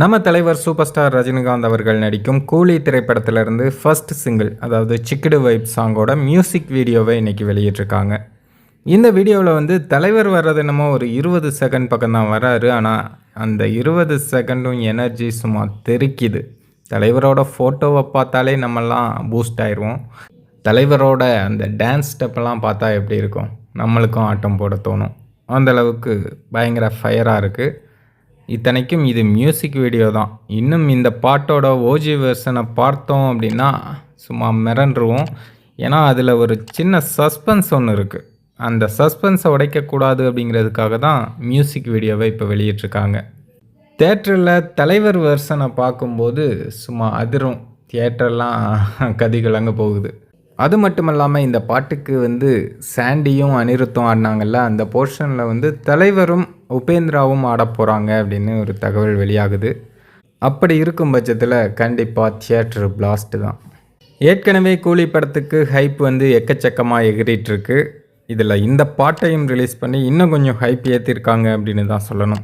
நம்ம தலைவர் super star Rajinikanth அவர்கள் நடிக்கும் கூலி திரைப்படத்திலிருந்து ஃபர்ஸ்ட் சிங்கிள் அதாவது சிக்கிடு வைப் சாங்கோட மியூசிக் வீடியோவை இன்றைக்கி வெளியிட்டிருக்காங்க. இந்த வீடியோவில் வந்து தலைவர் வர்றது என்னமோ ஒரு இருபது செகண்ட் பக்கம் தான் வராரு. ஆனால் அந்த இருபது செகண்டும் எனர்ஜி சும்மா தெறிக்குது தலைவரோட ஃபோட்டோவை பார்த்தாலே நம்மலாம் பூஸ்ட் ஆயிடுவோம் தலைவரோட அந்த டான்ஸ் ஸ்டெப்பெல்லாம் பார்த்தா எப்படி இருக்கும்? நம்மளுக்கும் ஆட்டம் போட தோணும். அந்த அளவுக்கு பயங்கர ஃபயராக இருக்குது இத்தனைக்கும் இது மியூசிக் வீடியோ தான். இன்னும் இந்த பாட்டோட ஓஜி வெர்ஷனை பார்த்தோம் அப்படின்னா சும்மா மிரண்டுருவோம். ஏன்னா அதில் ஒரு சின்ன சஸ்பென்ஸ் ஒன்று இருக்குது அந்த சஸ்பென்ஸை உடைக்கக்கூடாது அப்படிங்கிறதுக்காக தான் மியூசிக் வீடியோவை இப்போ வெளியிட்ருக்காங்க தேட்டரில் தலைவர் வெர்ஷனை பார்க்கும்போது சும்மா அதிரும். தியேட்டர்லாம் கதிகலங்க போகுது. அது மட்டும் இல்லாமல் இந்த பாட்டுக்கு வந்து சாண்டியும் அனிருத்தும் ஆடினாங்கல்ல அந்த போர்ஷனில் வந்து தலைவரும் உபேந்திராவும் ஆட போகிறாங்க அப்படின்னு ஒரு தகவல் வெளியாகுது. அப்படி இருக்கும் பட்சத்தில் கண்டிப்பாக தியேட்டர் பிளாஸ்ட்டு தான். ஏற்கனவே கூலி படத்துக்கு ஹைப் வந்து எக்கச்சக்கமாக எகிறிட்டு இருக்கு. இதில் இந்த பாட்டையும் ரிலீஸ் பண்ணி இன்னும் கொஞ்சம் ஹைப் ஏற்றிருக்காங்க அப்படின்னு தான் சொல்லணும்.